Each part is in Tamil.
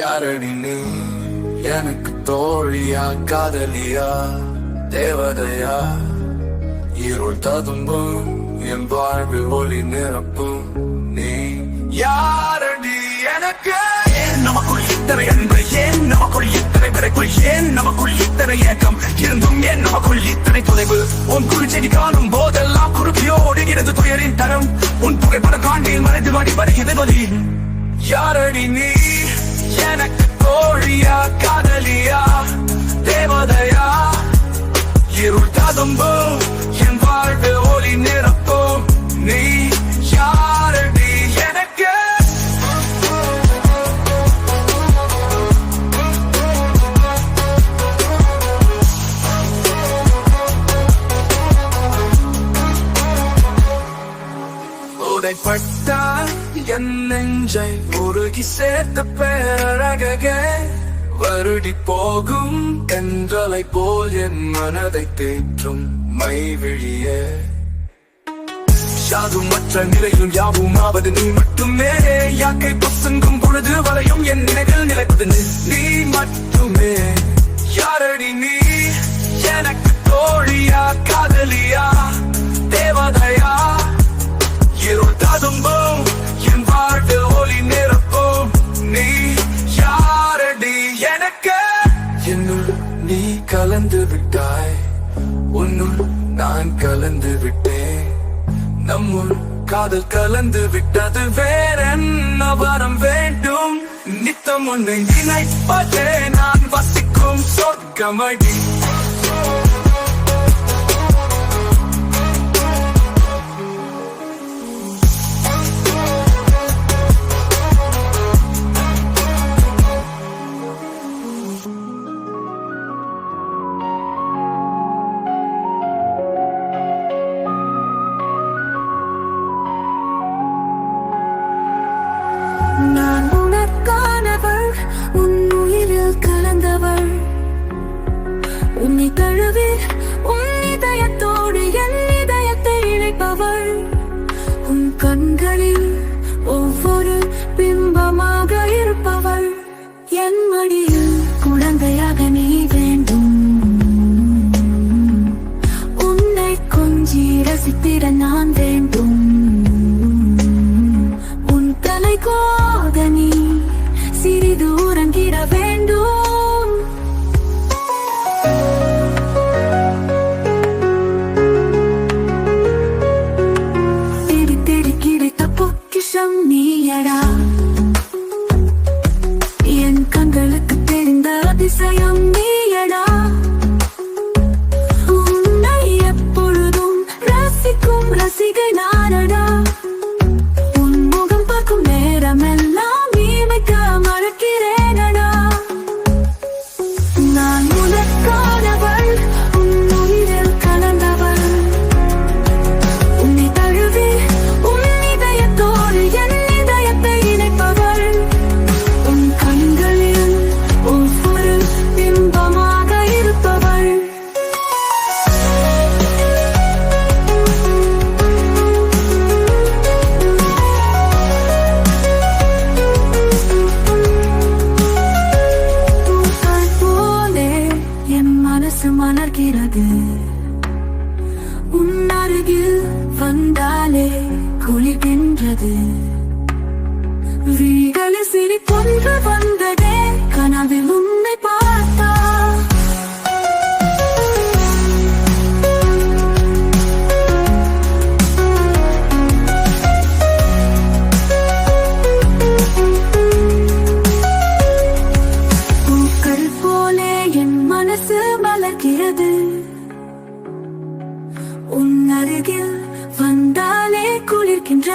யாரடி நீ எனக்கு தோழியா காதலியா தேவதையா? இருள் ததும்பும் என் வாழ்வில் ஒளி நிரப்பும். நீ யாரடி எனக்கு? ஏன் நமக்குள் இத்தனை அன்பு ஏன் நமக்குள் இத்தனை விரைக்குள் ஏன் நமக்குள் இத்தனை ஏக்கம்? இருந்தும் ஏன் நமக்குள் இத்தனை தொலைவு? உன் குளிச்செடி காணும் போதெல்லாம் குறுக்கியோடுகிறது துயரின் தரம். உன் புகைப்பட காண்டில் மறைந்து வாடி வருகிறது வலி யாரடி நீ? எனக்கு தோழியா காதலியா தேவதையா? இருள் ததும்பும் என் வாழ்வில் ஒளி நிரப்பும். நீ யாரடி எனக்கு? உடைப்பட்டால் என் நெஞ்சை உருகி சேர்த்த பேரழகே வருடி போகும் என்றலை போல் என் மனதை தேற்றும் மைவிழியே. யாதுமற்ற நிலையும் யாவும் ஆவது நீ மட்டுமே. யாக்கை பசங்கும் பொழுது வளையும் என் நினைவில் நிலைப்பது நீ மட்டுமே. யார் கலந்து விட்டாய் உன்னுள் நான் கலந்து விட்டேன் நம்முள் காதல் கலந்து விட்டது வேற என்ன வரம் வேண்டும்? நித்தம் உன்னை நினைப்பதே நான் வசிக்கும் சொர்க்கமடி. அவள் உன் கண்களில் ஒவ்வொரு பிம்பமாக இருப்பவள். என் மடியில் குழந்தையாக நீ வேண்டும். உன்னை கொஞ்சி ரசித்திட நான் வேண்டும். உன் தலை கோதனி சிறிது உறங்கிட வேண்டும். அதிசயம் மனசு மலர்கிறது உன் அருகில் வந்தாலே குளிர்கின்றது. விழிகளில் சிரிப்பொன்று வந்ததே கனவில் உன்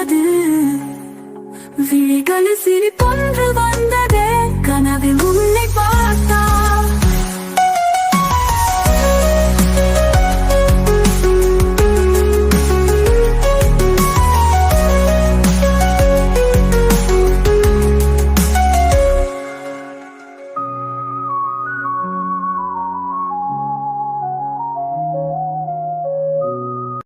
குளிர்கின்றது விழிகளில் சிரிப்பொன்று வந்ததே. கனவில் உன்னை பார்த்த